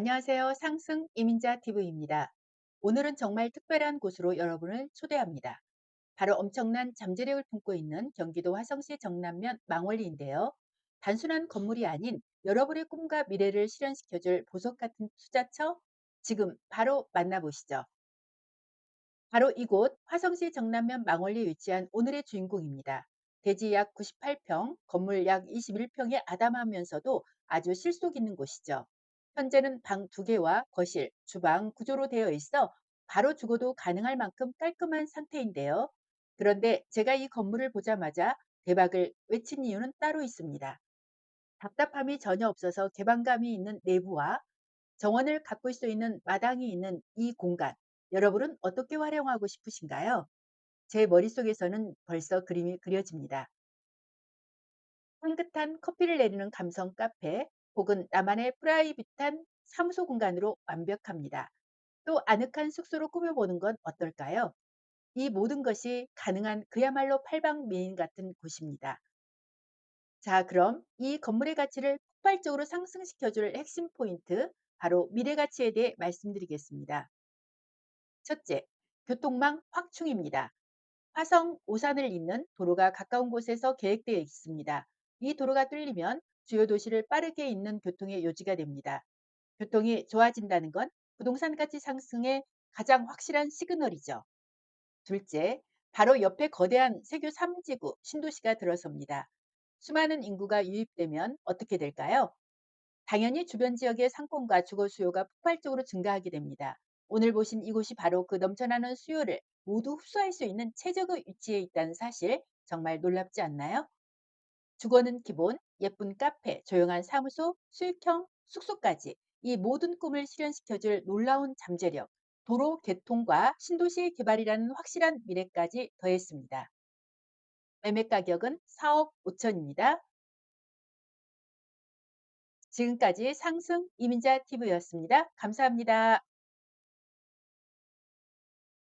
안녕하세요. 상승 이민자 TV입니다. 오늘은 정말 특별한 곳으로 여러분을 초대합니다. 바로 엄청난 잠재력을 품고 있는 경기도 화성시 정남면 망원리인데요. 단순한 건물이 아닌 여러분의 꿈과 미래를 실현시켜줄 보석 같은 투자처 지금 바로 만나보시죠. 바로 이곳 화성시 정남면 망원리에 위치한 오늘의 주인공입니다. 대지 약 98평, 건물 약 21평에 아담하면서도 아주 실속 있는 곳이죠. 현재는 방 두 개와 거실, 주방 구조로 되어 있어 바로 주거도 가능할 만큼 깔끔한 상태인데요. 그런데 제가 이 건물을 보자마자 대박을 외친 이유는 따로 있습니다. 답답함이 전혀 없어서 개방감이 있는 내부와 정원을 가꿀 수 있는 마당이 있는 이 공간, 여러분은 어떻게 활용하고 싶으신가요? 제 머릿속에서는 벌써 그림이 그려집니다. 향긋한 커피를 내리는 감성 카페 혹은 나만의 프라이빗한 사무소 공간으로 완벽합니다. 또 아늑한 숙소로 꾸며보는 건 어떨까요? 이 모든 것이 가능한 그야말로 팔방미인 같은 곳입니다. 자, 그럼 이 건물의 가치를 폭발적으로 상승시켜줄 핵심 포인트, 바로 미래 가치에 대해 말씀드리겠습니다. 첫째, 교통망 확충입니다. 화성 오산을 잇는 도로가 가까운 곳에서 계획되어 있습니다. 이 도로가 뚫리면 주요 도시를 빠르게 잇는 교통의 요지가 됩니다. 교통이 좋아진다는 건 부동산 가치 상승의 가장 확실한 시그널이죠. 둘째, 바로 옆에 거대한 세교 3지구 신도시가 들어섭니다. 수많은 인구가 유입되면 어떻게 될까요? 당연히 주변 지역의 상권과 주거 수요가 폭발적으로 증가하게 됩니다. 오늘 보신 이곳이 바로 그 넘쳐나는 수요를 모두 흡수할 수 있는 최적의 위치에 있다는 사실 정말 놀랍지 않나요? 주거는 기본, 예쁜 카페, 조용한 사무소, 수익형 숙소까지 이 모든 꿈을 실현시켜줄 놀라운 잠재력, 도로 개통과 신도시 개발이라는 확실한 미래까지 더했습니다. 매매 가격은 4억 5천입니다. 지금까지 상승 이민자 TV였습니다. 감사합니다.